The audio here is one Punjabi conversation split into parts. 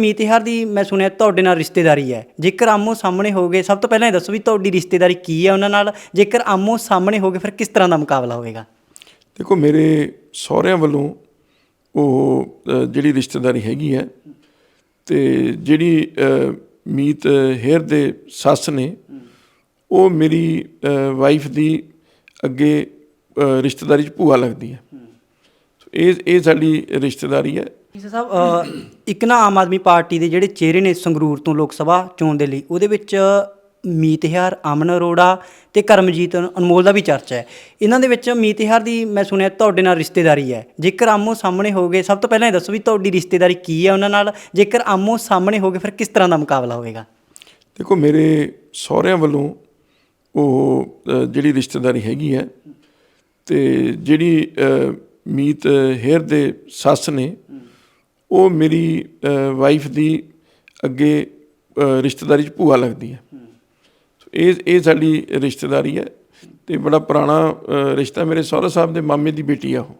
ਮੀਤ ਮੀਤਿਹਾਰ ਦੀ ਮੈਂ ਸੁਣਿਆ ਤੁਹਾਡੇ ਨਾਲ ਰਿਸ਼ਤੇਦਾਰੀ ਹੈ। ਜੇਕਰ ਆਮੋ ਸਾਹਮਣੇ ਹੋਗੇ ਸਭ ਤੋਂ ਪਹਿਲਾਂ ਇਹ ਦੱਸੋ ਵੀ ਤੁਹਾਡੀ ਰਿਸ਼ਤੇਦਾਰੀ ਕੀ ਹੈ ਉਹਨਾਂ ਨਾਲ? ਜੇਕਰ ਆਮੋ ਸਾਹਮਣੇ ਹੋਗੇ ਫਿਰ ਕਿਸ ਤਰ੍ਹਾਂ ਦਾ ਮੁਕਾਬਲਾ ਹੋਵੇਗਾ? ਦੇਖੋ, ਮੇਰੇ ਸਹੁਰਿਆਂ ਵੱਲੋਂ ਉਹ ਜਿਹੜੀ ਰਿਸ਼ਤੇਦਾਰੀ ਹੈਗੀ ਹੈ ਤੇ ਜਿਹੜੀ ਮੀਤ ਹੇਰ ਦੇ ਸੱਸ ਨੇ, ਉਹ ਮੇਰੀ ਵਾਈਫ ਦੀ ਅੱਗੇ ਰਿਸ਼ਤੇਦਾਰੀ ਚ ਭੂਆ ਲੱਗਦੀ ਹੈ। ਇਹ ਇਹ ਸਾਡੀ ਰਿਸ਼ਤੇਦਾਰੀ ਹੈ। ਈਸਾ ਸਾਹਿਬ ਅ, ਇੱਕ ਨਾ ਆਮ ਆਦਮੀ ਪਾਰਟੀ ਦੇ ਜਿਹੜੇ ਚਿਹਰੇ ਨੇ ਸੰਗਰੂਰ ਤੋਂ ਲੋਕ ਸਭਾ ਚੋਣ ਦੇ ਲਈ ਉਹਦੇ ਵਿੱਚ ਮੀਤਿਹਾਰ ਅਮਨ ਅਰੋੜਾ ਤੇ ਕਰਮਜੀਤ ਅਨਮੋਲ ਦਾ ਵੀ ਚਰਚਾ ਹੈ। ਇਹਨਾਂ ਦੇ ਵਿੱਚ ਮੀਤਿਹਾਰ ਦੀ ਮੈਂ ਸੁਣਿਆ ਤੁਹਾਡੇ ਨਾਲ ਰਿਸ਼ਤੇਦਾਰੀ ਹੈ। ਜੇਕਰ ਆਮੋ ਸਾਹਮਣੇ ਹੋਗੇ ਸਭ ਤੋਂ ਪਹਿਲਾਂ ਇਹ ਦੱਸੋ ਵੀ ਤੁਹਾਡੀ ਰਿਸ਼ਤੇਦਾਰੀ ਕੀ ਹੈ ਉਹਨਾਂ ਨਾਲ ਜੇਕਰ ਆਮੋ ਸਾਹਮਣੇ ਹੋਗੇ ਫਿਰ ਕਿਸ ਤਰ੍ਹਾਂ ਦਾ ਮੁਕਾਬਲਾ ਹੋਵੇਗਾ? ਦੇਖੋ ਮੇਰੇ ਸਹੁਰਿਆਂ ਵੱਲੋਂ ਉਹ ਅ, ਜਿਹੜੀ ਰਿਸ਼ਤੇਦਾਰੀ ਹੈਗੀ ਹੈ ਤੇ ਜਿਹੜੀ ਅ, ਮੀਤ ਹੇਅਰ ਦੇ ਸੱਸ ਨੇ ਉਹ ਮੇਰੀ ਵਾਈਫ ਦੀ ਅੱਗੇ ਰਿਸ਼ਤੇਦਾਰੀ ਚ ਭੂਆ ਲੱਗਦੀ ਹੈ। ਸੋ ਇਹ ਇਹ ਸਾਡੀ ਰਿਸ਼ਤੇਦਾਰੀ ਹੈ ਤੇ ਬੜਾ ਪੁਰਾਣਾ ਰਿਸ਼ਤਾ ਮੇਰੇ ਸਹੁਰਾ ਸਾਹਿਬ ਦੇ ਮਾਮੇ ਦੀ ਬੇਟੀ ਆ ਉਹ।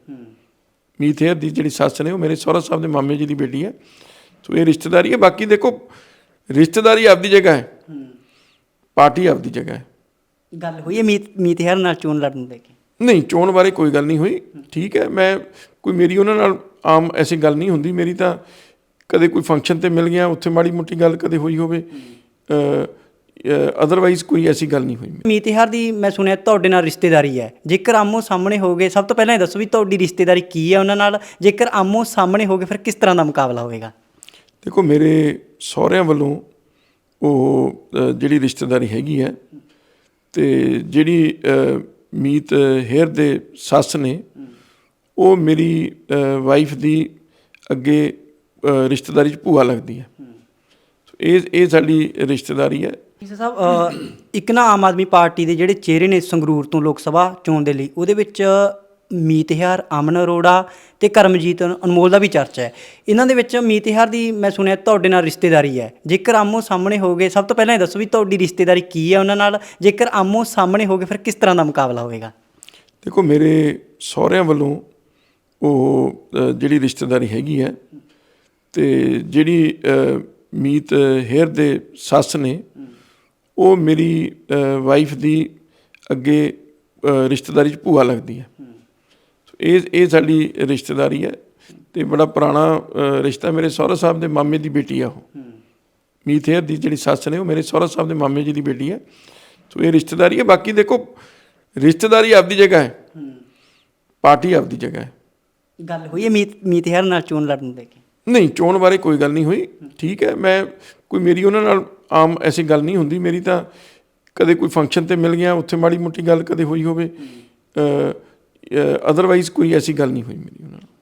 ਹੇਅਰ ਦੀ ਜਿਹੜੀ ਸੱਸ ਨੇ ਉਹ ਮੇਰੇ ਸਹੁਰਾ ਸਾਹਿਬ ਦੇ ਮਾਮੇ ਜੀ ਦੀ ਬੇਟੀ ਹੈ। ਸੋ ਇਹ ਰਿਸ਼ਤੇਦਾਰੀ ਹੈ। ਬਾਕੀ ਦੇਖੋ ਰਿਸ਼ਤੇਦਾਰੀ ਆਪਦੀ ਜਗ੍ਹਾ ਹੈ। ਪਾਰਟੀ ਆਪਦੀ ਜਗ੍ਹਾ ਹੈ। ਗੱਲ ਹੋਈ ਹੈ ਮੀਤ ਮੀਤਿਹਾਰ ਨਾਲ ਚੋਣ ਲੜਨ ਨੂੰ ਲੈ ਕੇ? ਨਹੀਂ ਚੋਣ ਬਾਰੇ ਕੋਈ ਗੱਲ ਨਹੀਂ ਹੋਈ। ਠੀਕ ਹੈ ਮੈਂ ਕੋਈ ਮੇਰੀ ਉਹਨਾਂ ਨਾਲ ਆਮ ਐਸੀ ਗੱਲ ਨਹੀਂ ਹੁੰਦੀ। ਮੇਰੀ ਤਾਂ ਕਦੇ ਕੋਈ ਫੰਕਸ਼ਨ ਤੇ ਮਿਲ ਗਿਆ ਉੱਥੇ ਮਾੜੀ ਮੋਟੀ ਗੱਲ ਕਦੇ ਹੋਈ ਹੋਵੇ ਅਦਰਵਾਈਜ਼ ਕੋਈ ਐਸੀ ਗੱਲ ਨਹੀਂ ਹੋਈ। ਮੀਤਿਹਾਰ ਦੀ ਮੈਂ ਸੁਣਿਆ ਤੁਹਾਡੇ ਨਾਲ ਰਿਸ਼ਤੇਦਾਰੀ ਹੈ। ਜੇਕਰ ਆਮੋ ਸਾਹਮਣੇ ਹੋਗੇ ਸਭ ਤੋਂ ਪਹਿਲਾਂ ਇਹ ਦੱਸੋ ਵੀ ਤੁਹਾਡੀ ਰਿਸ਼ਤੇਦਾਰੀ ਕੀ ਹੈ ਉਹਨਾਂ ਨਾਲ? ਜੇਕਰ ਆਮੋ ਸਾਹਮਣੇ ਹੋਗੇ ਫਿਰ ਕਿਸ ਤਰ੍ਹਾਂ ਦਾ ਮੁਕਾਬਲਾ ਹੋਵੇਗਾ? ਦੇਖੋ ਮੇਰੇ ਸਹੁਰਿਆਂ ਵੱਲੋਂ ਉਹ ਜਿਹੜੀ ਰਿਸ਼ਤੇਦਾਰੀ ਹੈਗੀ ਹੈ ਤੇ ਜਿਹੜੀ ਮੀਤ ਹੇਰ ਦੇ ਸੱਸ ਨੇ, ਉਹ ਮੇਰੀ ਵਾਈਫ ਦੀ ਅੱਗੇ ਰਿਸ਼ਤੇਦਾਰੀ ਚ ਭੂਆ ਲੱਗਦੀ ਹੈ। ਇਹ ਇਹ ਸਾਡੀ ਰਿਸ਼ਤੇਦਾਰੀ ਹੈ। ਈਸਾ ਸਾਹਿਬ ਇੱਕ ਨਾ ਆਮ ਆਦਮੀ ਪਾਰਟੀ ਦੇ ਜਿਹੜੇ ਚਿਹਰੇ ਨੇ ਸੰਗਰੂਰ ਤੋਂ ਲੋਕ ਸਭਾ ਚੋਣ ਦੇ ਲਈ, ਉਹਦੇ ਵਿੱਚ ਮੀਤਿਹਾਰ, ਅਮਨ ਅਰੋੜਾ ਤੇ ਕਰਮਜੀਤ ਅਨਮੋਲ ਦਾ ਵੀ ਚਰਚਾ ਹੈ। ਇਹਨਾਂ ਦੇ ਵਿੱਚ ਮੀਤਿਹਾਰ ਦੀ ਮੈਂ ਸੁਣਿਆ ਤੁਹਾਡੇ ਨਾਲ ਰਿਸ਼ਤੇਦਾਰੀ ਹੈ। ਜੇਕਰ ਆਮੋ ਸਾਹਮਣੇ ਹੋਗੇ ਸਭ ਤੋਂ ਪਹਿਲਾਂ ਇਹ ਦੱਸੋ ਵੀ ਤੁਹਾਡੀ ਰਿਸ਼ਤੇਦਾਰੀ ਕੀ ਹੈ ਉਹਨਾਂ ਨਾਲ? ਜੇਕਰ ਆਮੋ ਸਾਹਮਣੇ ਹੋਗੇ ਫਿਰ ਕਿਸ ਤਰ੍ਹਾਂ ਦਾ ਮੁਕਾਬਲਾ ਹੋਵੇਗਾ? ਦੇਖੋ, ਮੇਰੇ ਸਹੁਰਿਆਂ ਵੱਲੋਂ ਉਹ ਜਿਹੜੀ ਰਿਸ਼ਤੇਦਾਰੀ ਹੈਗੀ ਹੈ ਤੇ ਜਿਹੜੀ ਮੀਤ ਹੇਅਰ ਦੇ ਸੱਸ ਨੇ, ਉਹ ਮੇਰੀ ਵਾਈਫ ਦੀ ਅੱਗੇ ਰਿਸ਼ਤੇਦਾਰੀ ਚ ਭੂਆ ਲੱਗਦੀ ਹੈ। ਇਹ ਇਹ ਸਾਡੀ ਰਿਸ਼ਤੇਦਾਰੀ ਹੈ ਤੇ ਬੜਾ ਪੁਰਾਣਾ ਰਿਸ਼ਤਾ ਮੇਰੇ ਸਹੁਰਾ ਸਾਹਿਬ ਦੇ ਮਾਮੇ ਦੀ ਬੇਟੀ ਆ ਉਹ। ਹੇਅਰ ਦੀ ਜਿਹੜੀ ਸੱਸ ਨੇ ਉਹ ਮੇਰੇ ਸਹੁਰਾ ਸਾਹਿਬ ਦੇ ਮਾਮੇ ਜੀ ਦੀ ਬੇਟੀ ਹੈ ਸੋ ਇਹ ਰਿਸ਼ਤੇਦਾਰੀ ਹੈ ਬਾਕੀ ਦੇਖੋ ਰਿਸ਼ਤੇਦਾਰੀ ਆਪਦੀ ਜਗ੍ਹਾ ਹੈ। ਪਾਰਟੀ ਆਪਦੀ ਜਗ੍ਹਾ ਹੈ। ਗੱਲ ਹੋਈ ਹੈ ਮੀਤ ਮੀਤਿਹਾਰ ਨਾਲ ਚੋਣ ਲੜਨ ਲੈ ਕੇ? ਨਹੀਂ ਚੋਣ ਬਾਰੇ ਕੋਈ ਗੱਲ ਨਹੀਂ ਹੋਈ। ਠੀਕ ਹੈ ਮੈਂ ਕੋਈ ਮੇਰੀ ਉਹਨਾਂ ਨਾਲ ਆਮ ਐਸੀ ਗੱਲ ਨਹੀਂ ਹੁੰਦੀ। ਮੇਰੀ ਤਾਂ ਕਦੇ ਕੋਈ ਫੰਕਸ਼ਨ ਤੇ ਮਿਲ ਗਿਆ ਉੱਥੇ ਮਾੜੀ ਮੋਟੀ ਗੱਲ ਕਦੇ ਹੋਈ ਹੋਵੇ। ਅਦਰਵਾਈਜ਼ ਕੋਈ ਐਸੀ ਗੱਲ ਨਹੀਂ ਹੋਈ ਮੇਰੀ ਉਹਨਾਂ ਨਾਲ।